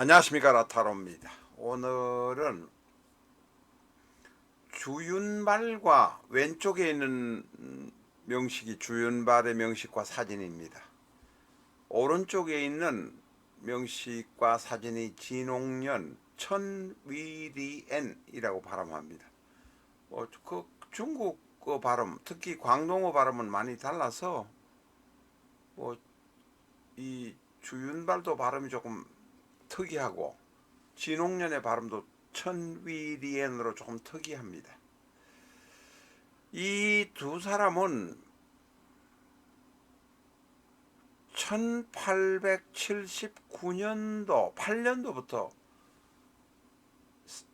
안녕하십니까 라타로입니다. 오늘은 주윤발과 왼쪽에 있는 음, 명식이 주윤발의 명식과 사진입니다. 오른쪽에 있는 명식과 사진이 진홍년 천위리엔이라고 발음합니다. 어, 그 중국 어 발음, 특히 광동어 발음은 많이 달라서 뭐 이 주윤발도 발음이 조금 특이하고 진홍년의 발음도 천위리엔으로 조금 특이합니다. 이 두 사람은 1879년도 8년도부터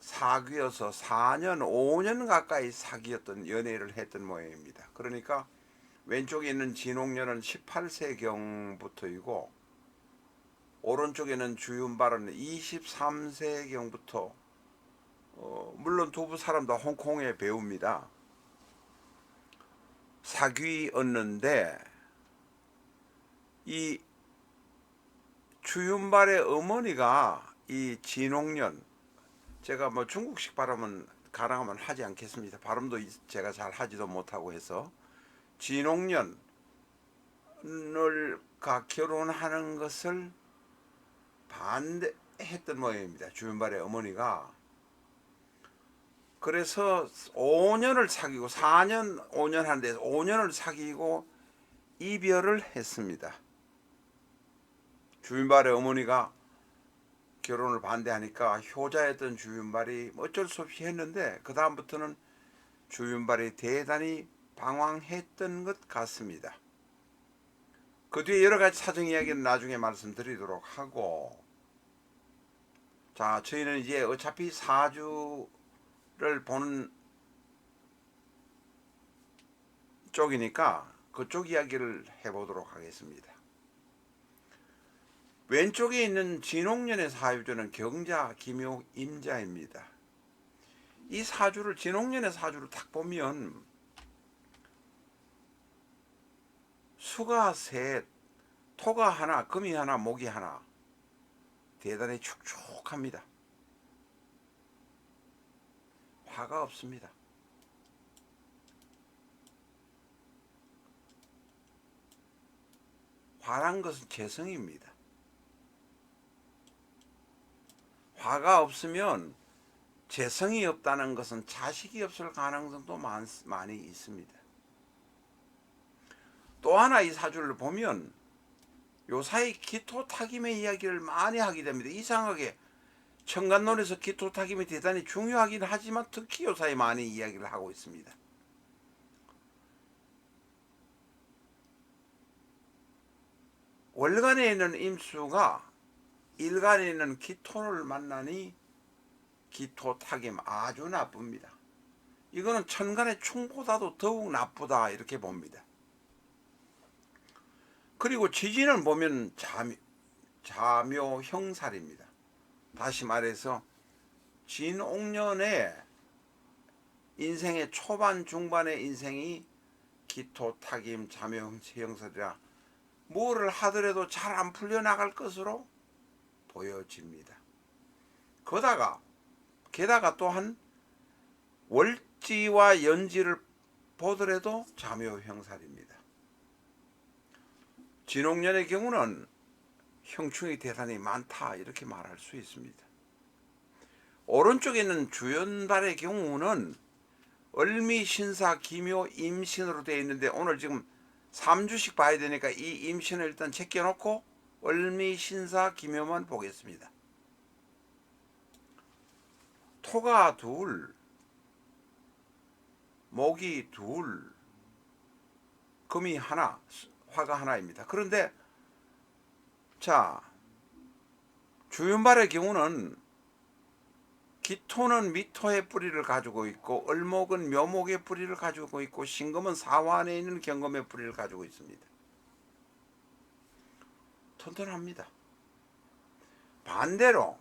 사귀어서 4년 5년 가까이 사귀었던 연애를 했던 모양입니다. 그러니까 왼쪽에 있는 진홍년은 18세경부터이고 오른쪽에는 주윤발은 23세경부터 어, 물론 두부 사람도 홍콩의 배우입니다. 사귀었는데 이 주윤발의 어머니가 이 진홍년 제가 뭐 중국식 발음은 가능하면 하지 않겠습니다. 발음도 제가 잘 하지도 못하고 해서 진홍년을 가 결혼하는 것을 반대했던 모양입니다. 주윤발의 어머니가. 그래서 5년을 사귀고 4년 5년 한데 5년을 사귀고 이별을 했습니다. 주윤발의 어머니가 결혼을 반대하니까 효자였던 주윤발이 어쩔 수 없이 했는데 그 다음부터는 주윤발이 대단히 방황했던 것 같습니다. 그 뒤에 여러 가지 사정 이야기는 나중에 말씀드리도록 하고 자 저희는 이제 어차피 사주를 보는 쪽이니까 그쪽 이야기를 해보도록 하겠습니다. 왼쪽에 있는 진홍년의 사유주는 경자, 기묘, 임자입니다. 이 사주를 진홍년의 사주를 딱 보면 수가 셋, 토가 하나, 금이 하나, 목이 하나 대단히 축축합니다. 화가 없습니다. 화란 것은 재성입니다. 화가 없으면 재성이 없다는 것은 자식이 없을 가능성도 많, 많이 있습니다. 또 하나 이 사주를 보면 요사이 기토 타김의 이야기를 많이 하게 됩니다. 이상하게 청간론에서 기토 타김이 대단히 중요하긴 하지만 특히 요사이 많이 이야기를 하고 있습니다. 월간에 있는 임수가 일간에 있는 기토를 만나니 기토 타김 아주 나쁩니다. 이거는 천간의 충보다도 더욱 나쁘다 이렇게 봅니다. 그리고 지진을 보면 자묘, 자묘 형살입니다. 다시 말해서 진옥년의 인생의 초반 중반의 인생이 기토 타김 자묘 형살이라 뭐를 하더라도 잘 안 풀려 나갈 것으로 보여집니다. 거다가 게다가 또한 월지와 연지를 보더라도 자묘 형살입니다. 진홍년의 경우는 형충이 대단히 많다 이렇게 말할 수 있습니다. 오른쪽에 있는 주연발의 경우는 을미 신사 기묘 임신으로 되어 있는데 오늘 지금 3주씩 봐야 되니까 이 임신을 일단 제껴놓고 을미 신사 기묘만 보겠습니다. 토가 둘, 목이 둘, 금이 하나, 화가 하나입니다. 그런데 자 주윤발의 경우는 기토는 미토의 뿌리를 가지고 있고 을목은 묘목의 뿌리를 가지고 있고 신금은 사환에 있는 경금의 뿌리를 가지고 있습니다. 튼튼합니다. 반대로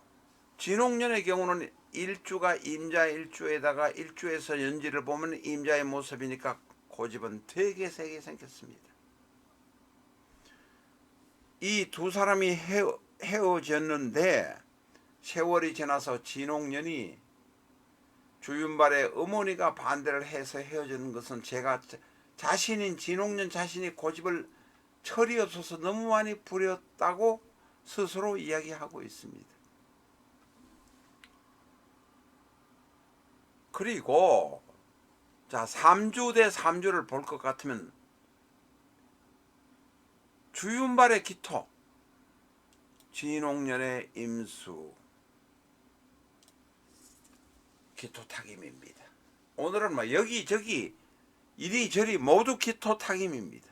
진홍년의 경우는 일주가 임자 일주에다가 일주에서 연지를 보면 임자의 모습이니까 고집은 되게 세게 생겼습니다. 이 두 사람이 헤어, 헤어졌는데 세월이 지나서 진홍년이 주윤발의 어머니가 반대를 해서 헤어지는 것은 제가 자- 자신인 진홍년 자신이 고집을 철이 없어서 너무 많이 부렸다고 스스로 이야기하고 있습니다. 그리고 자 3주 대 3주를 볼 것 같으면 주윤발의 기토 진홍년의 임수 기토 타김입니다. 오늘은 뭐 여기저기 이리저리 모두 기토 타김입니다.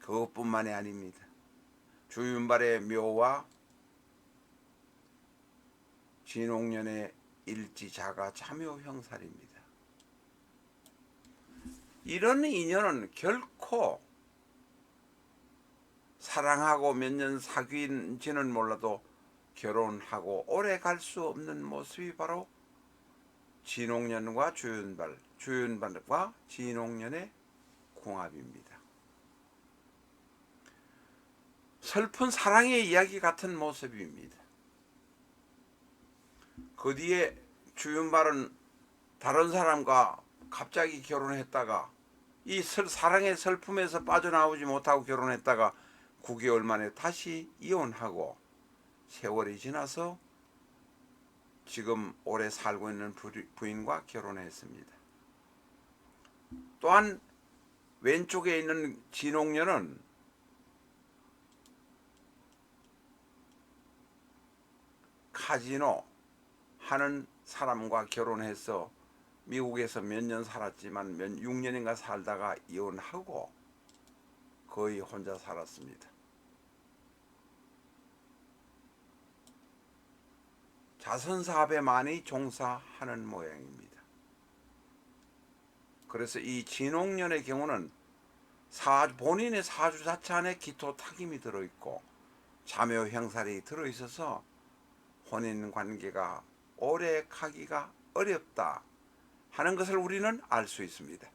그것뿐만이 아닙니다. 주윤발의 묘와 진홍년의 일지자가 참여 형살입니다. 이런 인연은 결코 사랑하고 몇 년 사귄지는 몰라도 결혼하고 오래 갈 수 없는 모습이 바로 진홍년과 주윤발, 주윤발과 진홍년의 궁합입니다. 슬픈 사랑의 이야기 같은 모습입니다. 그 뒤에 주윤발은 다른 사람과 갑자기 결혼했다가 이 슬- 사랑의 슬픔에서 빠져나오지 못하고 결혼했다가 9개월 만에 다시 이혼하고 세월이 지나서 지금 오래 살고 있는 부인과 결혼했습니다. 또한 왼쪽에 있는 진홍년은 카지노 하는 사람과 결혼해서 미국에서 몇 년 살았지만 몇 6년인가 살다가 이혼하고 거의 혼자 살았습니다. 자선 사업에 많이 종사하는 모양입니다. 그래서 이 진홍년의 경우는 사, 본인의 사주 자체 안에 기토 타김이 들어있고 자묘 형살이 들어있어서 혼인 관계가 오래 가기가 어렵다 하는 것을 우리는 알 수 있습니다.